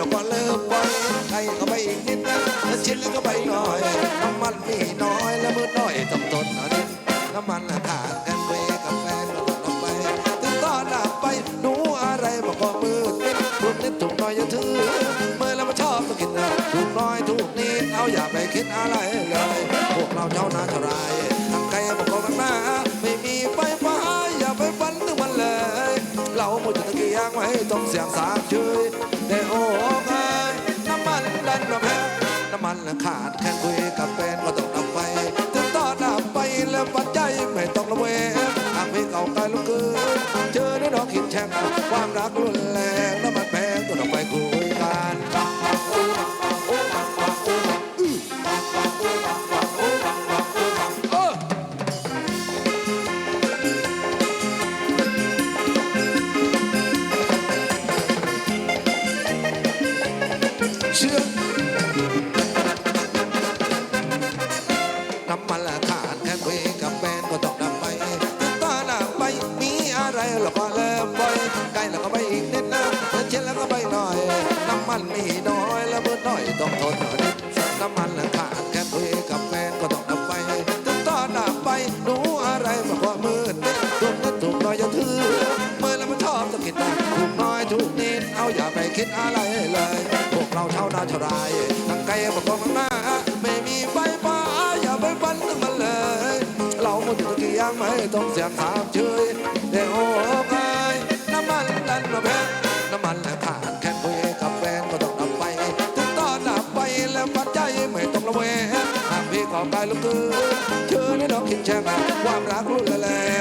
ลงมาเลิกไปให้เข้าไปอีกนิดนะแล้วชิ้แล้วก็ไปหน่อย น้ำมันมีน้อยแล้วมือน้อยจำต้นเอานิดน้ำมันทานกันเวกับแฟนเราลงไป ถึงตอนหลับไปหนูอะไรบอกว่มืดนิดถูกนิดถูกน้อยอย่าถือเมื่อเราวมาชอบต้องกินนะถูกน้อยถูกนิดเอาอย่าไปคิดอะไรเลย พวกเราเจ้านาเท่าไรทำงใครบอกว่ามันหาไม่มีไฟฟ้าอย่าไปฝันถึงมันเลย เราหมดจะตะเกียางไว้ต้องเสียงสาบเชย น้ำมันขาดแค่คุยกับแฟนก็ต้องดับไฟถึงตอนดับไปแล้วปัจจัยไม่ต้องระเวงหากพี่เก่าไกลลูกเกินเจอได้ดอกขินแช่งความรักรุนแรงน้ำมันแพงก็ต้องไปคุยกันเชื่อ แล้วก็ไปอีกนิดนะเดินเช่นแล้วก็ไปหน่อย น้ำมันมีน้อยแล้วเมื่อน้อยต้องทนหน่อยน้ำมันละขาดแค่คุยกับแฟนก็ต้องดับไปถึงตาดับไปรู้อะไรมากกว่ามืดถูกนิดถูกน้อยอย่าถือเมื่อแล้วมันชอบต้องคิดนะถูกน้อยถูกนิดเอาอย่าไปคิดอะไรเลย พวกเราเท่านาชรายทั้งไกลบอกว่ามันมาไม่มีไฟฟ้าอย่าไปฝันถึงมันเลย เราหมดตะกี้ยังไม่ต้องเสียงถามเชยแต่โอ้ หากพี่อบกายลูกเธอนเชื่อในดอกคิดแช่งความรักรุ่นละเราไปคุย